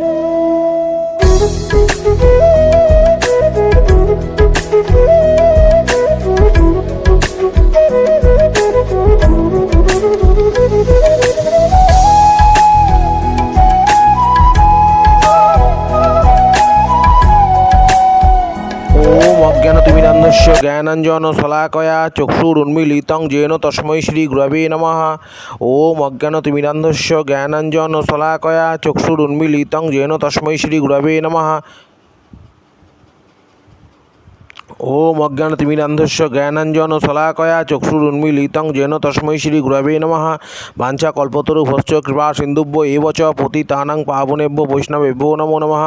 Thank you ওম অজ্ঞানতিমিরান্ধস্য জ্ঞানাঞ্জন শলাকয়া চক্ষুরুন্মিলিতং যেন তস্মৈ শ্রী গুরবে নমঃ। ওম অজ্ঞানতিমিরান্ধস্য জ্ঞানাঞ্জন শলাকয়া চক্ষুরুন্মিলিতং যেন তস্মৈ শ্রী গুরবে নমঃ। ওম অজ্ঞান অজ্ঞানতিমিরান্ধস্য জ্ঞানাঞ্জন শলাকয়া চক্ষুরুন্মিলিতং যেন তস্मै শ্রী গুরবে নমঃ। বাঞ্ছা কল্পতরু ভস্য কৃপা সিন্ধুভ্য এব চ পতিতানাং পাবনেভ্য বৈষ্ণবেভ্যো নমো নমঃ।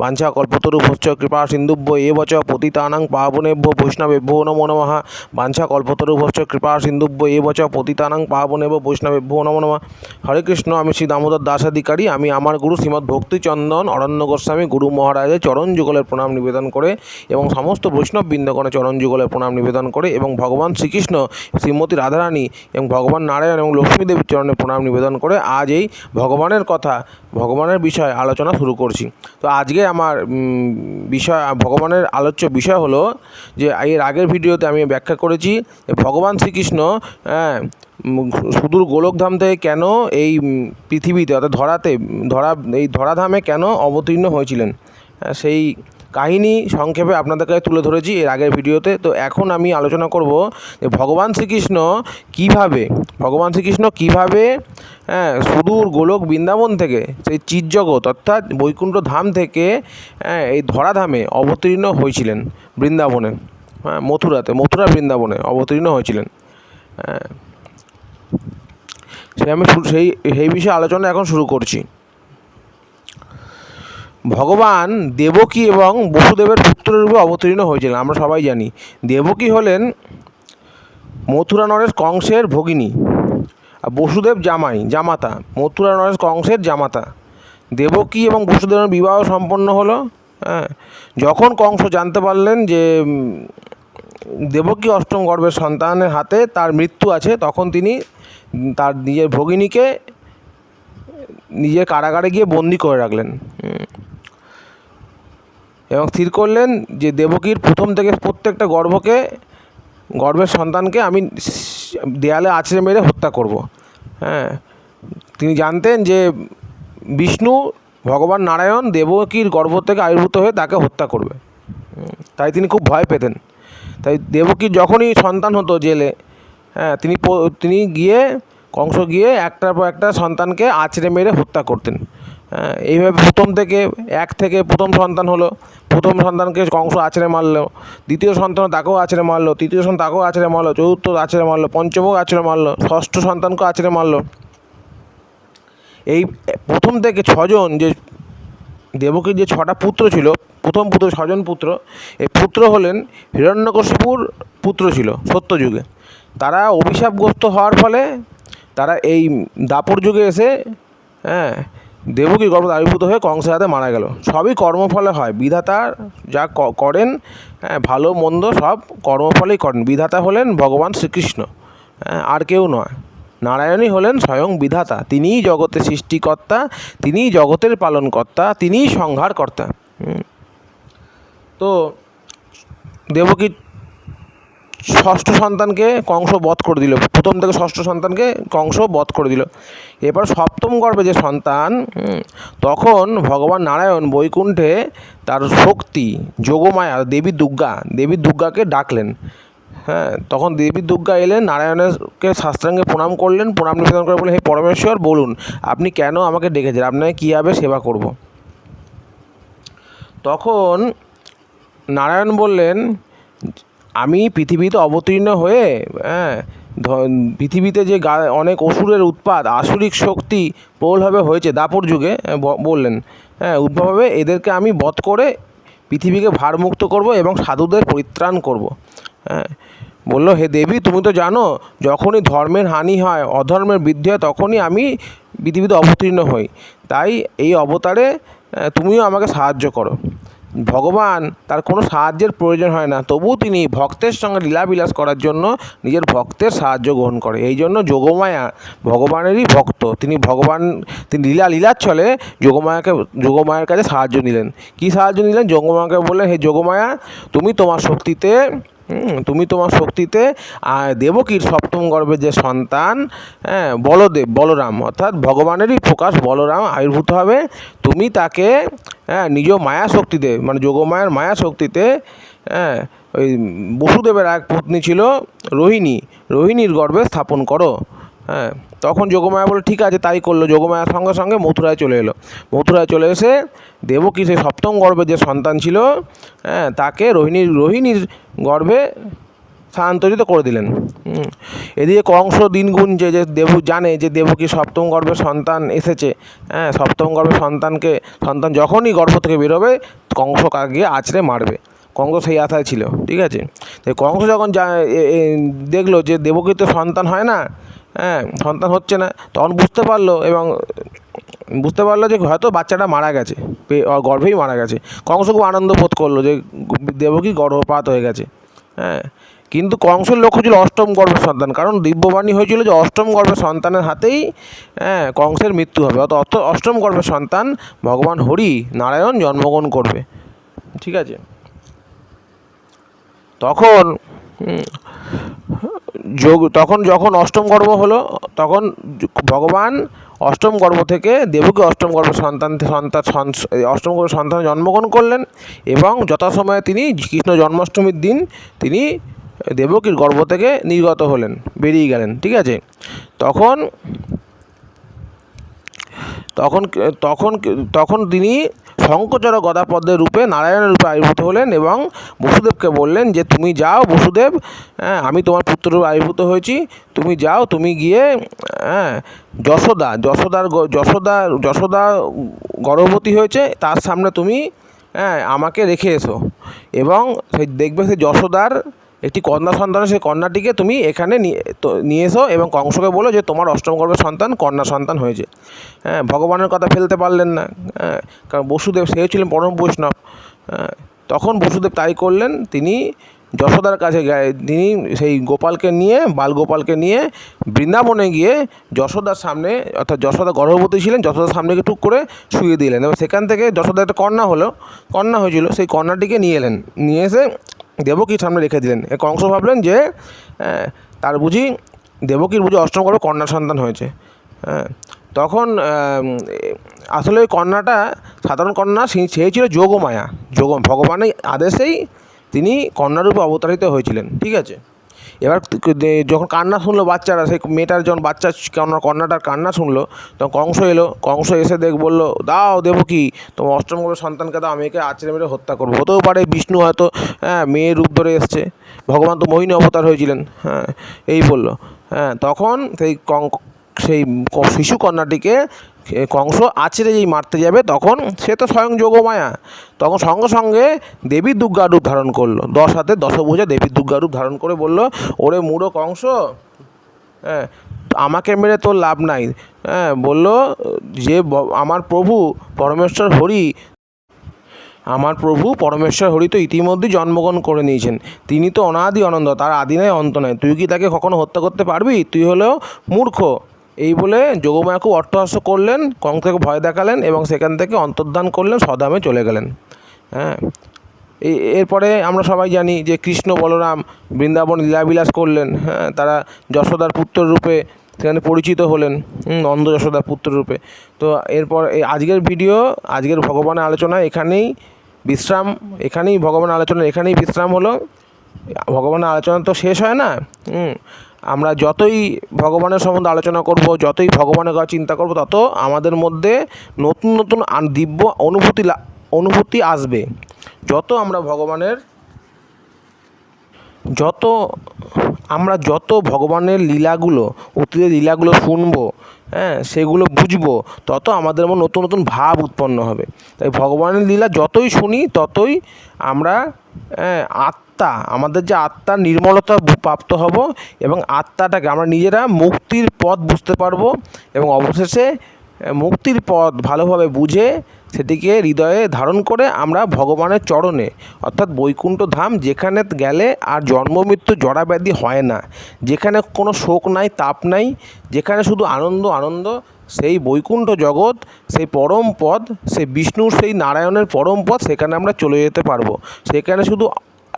বাঞ্ছা কল্পতরু ভস্য কৃপা সিন্ধুভ্য এব চ পতিতানাং পাবনেভ্য বৈষ্ণবেভ্যো নমো নমঃ। বাঞ্ছা কল্পতরু ভস্য কৃপা সিন্ধুভ্য চ পতিতানাং পাবনেভ বৈষ্ণবেভ্যো নমো নমঃ। হরে কৃষ্ণ, আমি শ্রী দামোদর দাস অধিকারী আমি আমার গুরু শ্রীমৎ ভক্তিচন্দন অরণ্য গোস্বামী গুরু মহারাজের চরণ যুগলের প্রণাম নিবেদন করে এবং সমস্ত বৈষ্ণব বৃন্দগণের চরণ যুগলের প্রণাম নিবেদন করে এবং ভগবান শ্রীকৃষ্ণ শ্রীমতী রাধারানী এবং ভগবান নারায়ণ এবং লক্ষ্মী দেবীর চরণে প্রণাম নিবেদন করে আজ এই ভগবানের কথা ভগবানের বিষয়ে আলোচনা শুরু করছি। তো আজকে আমার বিষয় ভগবানের আলোচ্য বিষয় হলো যে এর আগের ভিডিওতে আমি ব্যাখ্যা করেছি ভগবান শ্রীকৃষ্ণ হ্যাঁ সুদূর গোলকধাম থেকে কেন এই পৃথিবীতে অর্থাৎ ধরাতে ধরা এই ধরাধামে কেন অবতীর্ণ হয়েছিলেন? হ্যাঁ, সেই কাহিনী সংক্ষেপে আপনাদের কাছে তুলে ধরেছি এর আগের ভিডিওতে। তো এখন আমি আলোচনা করব যে ভগবান শ্রীকৃষ্ণ কীভাবে, ভগবান শ্রীকৃষ্ণ কীভাবে হ্যাঁ সুদূর গোলক বৃন্দাবন থেকে, সেই চিৎজগৎ অর্থাৎ বৈকুণ্ঠ ধাম থেকে হ্যাঁ এই ধরাধামে অবতীর্ণ হয়েছিলেন বৃন্দাবনে হ্যাঁ মথুরাতে, মথুরা বৃন্দাবনে অবতীর্ণ হয়েছিলেন। হ্যাঁ সে আমি সেই সেই বিষয়ে আলোচনা এখন শুরু করছি। ভগবান দেবকী এবং বসুদেবের পুত্ররূপে অবতীর্ণ হয়েছিলেন, আমরা সবাই জানি। দেবকী হলেন মথুরা নরেশ কংসের ভগিনী আর বসুদেব জামাই, জামাতা। মথুরা নরেশ কংসের জামাতা। দেবকী এবং বসুদেবের বিবাহ সম্পন্ন হলো হ্যাঁ। যখন কংস জানতে পারলেন যে দেবকী অষ্টম গর্ভের সন্তানের হাতে তার মৃত্যু আছে, তখন তিনি তার নিজের ভগিনীকে নিজের কারাগারে গিয়ে বন্দি করে রাখলেন। এবং স্থির করলেন যে দেবকীর প্রথম থেকে প্রত্যেকটা গর্ভকে, গর্ভের সন্তানকে আমি দেয়ালে আছড়ে মেরে হত্যা করব। হ্যাঁ তিনি জানতেন যে বিষ্ণু ভগবান নারায়ণ দেবকীর গর্ভ থেকে আবির্ভূত হয়ে তাকে হত্যা করবে। তাই তিনি খুব ভয় পেতেন। তাই দেবকীর যখনই সন্তান হতো জেলে হ্যাঁ তিনি তিনি গিয়ে, কংস গিয়ে একটার পর একটা সন্তানকে আছড়ে মেরে হত্যা করতেন। এইভাবে প্রথম থেকে এক থেকে প্রথম সন্তান হলো। প্রথম সন্তানকে কংস আছড়ে মারলো। দ্বিতীয় সন্তান তাকেও আছড়ে মারলো। তৃতীয় সন্তান তাকেও আছড়ে মারলো। চতুর্থ আছড়ে মারলো। পঞ্চমও আছড়ে মারলো। ষষ্ঠ সন্তানকেও আছড়ে মারলো। এই প্রথম থেকে ছজন যে দেবকীর যে ছটা পুত্র ছিল, প্রথম পুত্র, ছজন পুত্র, এই পুত্র হলেন হিরণ্যকশিপুর পুত্র ছিল সত্যযুগে। তারা অভিশাপগ্রস্ত হওয়ার ফলে তারা এই দাপর যুগে এসে হ্যাঁ দেবকী গর্ভ আবির্ভূত হয়ে কংসের হাতে মারা গেল। সবই কর্মফলে হয়। বিধাতা যা করেন হ্যাঁ ভালো, মন্দ সব কর্মফলেই করেন। বিধাতা হলেন ভগবান শ্রীকৃষ্ণ হ্যাঁ আর কেউ নয়। নারায়ণই হলেন স্বয়ং বিধাতা। তিনিই জগতের সৃষ্টিকর্তা, তিনিই জগতের পালনকর্তা, তিনিই সংহারকর্তা। তো দেবকীর ষষ্ঠ সন্তানকে কংস বধ করে দিল। প্রথম থেকে ষষ্ঠ সন্তানকে কংস বধ করে দিল। এবার সপ্তম গর্ভে যে সন্তান তখন ভগবান নারায়ণ বৈকুণ্ঠে তার শক্তি, যোগমায়া, দেবী দুর্গা, দেবী দুর্গাকে ডাকলেন। হ্যাঁ তখন দেবী দুর্গা এলেন, নারায়ণকে শাস্ত্রাঙ্গে প্রণাম করলেন, প্রণাম নিবেদন করে বলে হে পরমেশ্বর, বলুন, আপনি কেন আমাকে ডেকেছেন? আপনাকে কীভাবে সেবা করব। তখন নারায়ণ বললেন আমি পৃথিবীতে অবতীর্ণ হয়ে হ্যাঁ পৃথিবীতে যে অনেক অসুরের উৎপাত, আসুরিক শক্তি প্রবলভাবে হয়েছে দাপর যুগে ব- বললেন হ্যাঁ উদ্ভবভাবে এদেরকে আমি বধ করে পৃথিবীকে ভারমুক্ত করব এবং সাধুদের পরিত্রাণ করব হ্যাঁ। বলল, হে দেবী, তুমি তো জানো, যখনই ধর্মের হানি হয়, অধর্মের বৃদ্ধি হয়, তখনই আমি পৃথিবীতে অবতীর্ণ হই। তাই এই অবতারে তুমিও আমাকে সাহায্য করো। ভগবান তার কোনো সাহায্যের প্রয়োজন হয় না। তবুও তিনি ভক্তের সঙ্গে লীলাবিলাস করার জন্য নিজের ভক্তের সাহায্য গ্রহণ করে। এই জন্য যোগমায়া ভগবানেরই ভক্ত। তিনি ভগবান, তিনি লীলা লীলার ছলে যোগমায়াকে, যোগমায়ার কাছে সাহায্য নিলেন। কী সাহায্য নিলেন? যোগমায়াকে বললেন, হে যোগমায়া, তুমি তোমার শক্তিতে তুমি তোমার শক্তিতে দেবকীর সপ্তম গর্ভের যে সন্তান হ্যাঁ বলদেব বলরাম, অর্থাৎ ভগবানেরই প্রকাশ বলরাম আবির্ভূত হবে, তুমি তাকে হ্যাঁ নিজ মায়া শক্তিতে মানে যোগমায়ার মায়া শক্তিতে হ্যাঁ ওই বসুদেবের এক পত্নী ছিল রোহিণী, রোহিণীর গর্ভে স্থাপন করো। হ্যাঁ তখন যোগমায়া বলে ঠিক আছে, তাই করল। যোগমায়ার সঙ্গে সঙ্গে মথুরায় চলে এলো। মথুরায় চলে এসে দেবকী সেই সপ্তম গর্ভে যে সন্তান ছিল হ্যাঁ তাকে রোহিণীর রোহিণীর গর্ভে স্থানান্তরিত করে দিলেন। এদিকে কংস দিন গুনছে যে দেবু জানে যে দেবকী সপ্তম গর্ভে সন্তান এসেছে হ্যাঁ সপ্তম গর্ভে সন্তানকে, সন্তান যখনই গর্ভ থেকে বেরোবে, কংস গিয়ে আছড়ে মারবে। কংস সেই আশায় ছিল, ঠিক আছে? তো কংস যখন যা দেখল যে দেবকীর তো সন্তান হয় না হ্যাঁ সন্তান হচ্ছে না। তখন বুঝতে পারল এবং বুঝতে পারল যে হয়তো বাচ্চাটা মারা গেছে গর্ভেই মারা গেছে। কংস খুব আনন্দ বোধ করল যে দেবকী গর্ভপাত হয়ে গেছে। হ্যাঁ কিন্তু কংসের লক্ষ্য ছিল অষ্টম গর্ভের সন্তান। কারণ দিব্যবাণী হয়েছিল যে অষ্টম গর্ভের সন্তানের হাতেই হ্যাঁ কংসের মৃত্যু হবে। অত অষ্টম গর্ভের সন্তান ভগবান হরি নারায়ণ জন্মগ্রহণ করবে। ঠিক আছে? তখন যোগ, তখন যখন অষ্টম গর্ভ হলো, তখন ভগবান অষ্টম গর্ভ থেকে দেবকী অষ্টম গর্ভ সন্তান সন্তান অষ্টম গর্ভ সন্তান জন্মগ্রহণ করলেন এবং যথাসময়ে তিনি কৃষ্ণ জন্মাষ্টমীর দিন তিনি দেবকীর গর্ভ থেকে নির্গত হলেন, বেরিয়ে গেলেন, ঠিক আছে? তখন তখন তখন তখন তিনি শঙ্কচর গদাপদ্মের রূপে নারায়ণের রূপে আবির্ভূত হলেন এবং বসুদেবকে বললেন যে, তুমি যাও বসুদেব হ্যাঁ আমি তোমার পুত্ররূপে আবির্ভূত হয়েছি। তুমি যাও, তুমি গিয়ে হ্যাঁ যশোদা, যশোদার যশোদা যশোদা গর্ভবতী হয়েছে, তার সামনে তুমি হ্যাঁ আমাকে রেখে এসো। এবং সেই দেখবে সেই যশোদার একটি কন্যা সন্তান সেই কন্যাটিকে তুমি এখানে নিয়ে এসো এবং কংসকে বলো যে তোমার অষ্টম গর্ভের সন্তান কন্যা সন্তান হয়েছে। হ্যাঁ ভগবানের কথা ফেলতে পারলেন না। হ্যাঁ কারণ বসুদেব সেও ছিলেন পরম বৈষ্ণব। হ্যাঁ, তখন বসুদেব তাই করলেন তিনি যশোদার কাছে তিনি সেই গোপালকে নিয়ে বালগোপালকে নিয়ে বৃন্দাবনে গিয়ে যশোদার সামনে অর্থাৎ যশোদা গর্ভবতী ছিলেন যশোদার সামনে টুক করে শুয়ে দিলেন। এবং সেখান থেকে যশোদা একটা কন্যা হলো কন্যা হয়েছিল সেই কন্যাটিকে নিয়ে এলেন। নিয়ে এসে দেবকীর সামনে রেখে দিলেন। কংস ভাবলেন যে তার বুঝি দেবকীর বুঝি অষ্টম গর্ভে কন্যা সন্তান হয়েছে। হ্যাঁ তখন আসলে ওই কন্যাটা, সাধারণ কন্যা, সে সে ছিল যোগমায়া। যোগ, ভগবানের আদেশেই তিনি কন্যারূপে অবতারিত হয়েছিলেন, ঠিক আছে? এবার যখন কান্না শুনলো বাচ্চারা, সেই মেয়েটার যখন বাচ্চা কন্যা কন্যাটার কান্না শুনলো, তখন কংস এলো, কংস এসে দেখ বলল, দাও দেবকী তোমার অষ্টম সন্তানকে দাও, আমি একে আছড়ে মেরে হত্যা করব। হতেও পারে বিষ্ণু হয়তো হ্যাঁ মেয়ের রূপ ধরে এসছে। ভগবান তো মোহিনী অবতার হয়েছিলেন হ্যাঁ এই বলল। হ্যাঁ তখন সেই কং সেই শিশু কন্যাটিকে কংস আছড়ে যেই মারতে যাবে, তখন সে তো স্বয়ং যোগমায়া। তখন সঙ্গে সঙ্গে দেবী দুর্গা রূপ ধারণ করল। দশ হাতে দশভুজা দেবী দুর্গা রূপ ধারণ করে বলল, ওরে মুড়ো কংস হ্যাঁ আমাকে মেরে তোর লাভ নাই। হ্যাঁ বলল, যে আমার প্রভু পরমেশ্বর হরি, আমার প্রভু পরমেশ্বর হরি তো ইতিমধ্যেই জন্মগ্রহণ করে নিয়েছেন। তিনি তো অনাদি অনন্ত, তার আদি নাই অন্ত নাই। তুই কি তাকে কখনো হত্যা করতে পারবি? তুই হলেও মূর্খ। এই বলে যোগমায়া খুব অট্টহাস্য করলেন কংসকে ভয় দেখালেন এবং সেখান থেকে অন্তর্ধান করলেন সদামে চলে গেলেন। হ্যাঁ। এই এরপরে আমরা সবাই জানি যে কৃষ্ণ বলরাম বৃন্দাবন লীলাবিলাস করলেন হ্যাঁ তারা যশোদার পুত্র রূপে সেখানে পরিচিত হলেন নন্দ যশোদার পুত্র রূপে। তো এরপর এই আজকের ভিডিও আজকের ভগবানের আলোচনা এখানেই বিশ্রাম এখানেই ভগবানের আলোচনা এখানেই বিশ্রাম হলো। ভগবানের আলোচনা তো শেষ হয় না হুম, আমরা যতই ভগবানের সম্বন্ধে আলোচনা করব যতই ভগবানের কথা চিন্তা করব তত আমাদের মধ্যে নতুন নতুন দিব্য অনুভূতি অনুভূতি আসবে। যত আমরা ভগবানের যত আমরা যত ভগবানের লীলাগুলো অতীতের লীলাগুলো শুনব হ্যাঁ সেগুলো বুঝব তত আমাদের মধ্যে নতুন নতুন ভাব উৎপন্ন হবে। তাই ভগবানের লীলা যতই শুনি ততই আমরা হ্যাঁ, আত্মা, আমাদের যে আত্মার নির্মলতা প্রাপ্ত হব এবং আত্মাটাকে আমরা নিজেরা মুক্তির পথ বুঝতে পারব এবং অবশেষে মুক্তির পথ ভালোভাবে বুঝে সেটিকে হৃদয়ে ধারণ করে আমরা ভগবানের চরণে, অর্থাৎ বৈকুণ্ঠ ধাম যেখানে গেলে আর জন্ম, মৃত্যু হয় না। যেখানে কোনো শোক নাই, তাপ নাই, যেখানে শুধু আনন্দ আনন্দ, সেই বৈকুণ্ঠ জগৎ, সেই পরম পদ, সেই বিষ্ণুর, সেই নারায়ণের পরম পদ, সেখানে আমরা চলে যেতে পারব। সেখানে শুধু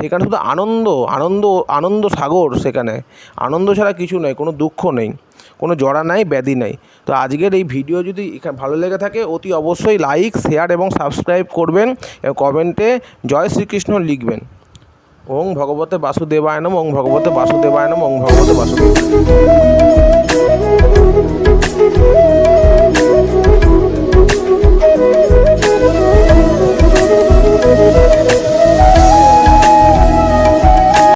সেখানে শুধু আনন্দ আনন্দ আনন্দ সাগর সেখানে। আনন্দ ছাড়া কিছু নেই, কোনো দুঃখ নেই, কোনো জড়া নাই, ব্যাধি নাই। তো আজকের এই ভিডিও যদি এখা- ভালো লেগে থাকে, অতি অবশ্যই লাইক শেয়ার এবং সাবস্ক্রাইব করবেন এবং কমেন্টে জয় শ্রীকৃষ্ণ লিখবেন। ওং ভগবতে বাসুদেবায় নম ওং ভগবতে বাসুদেবায় নম ওং ভগবতে বাসুদেব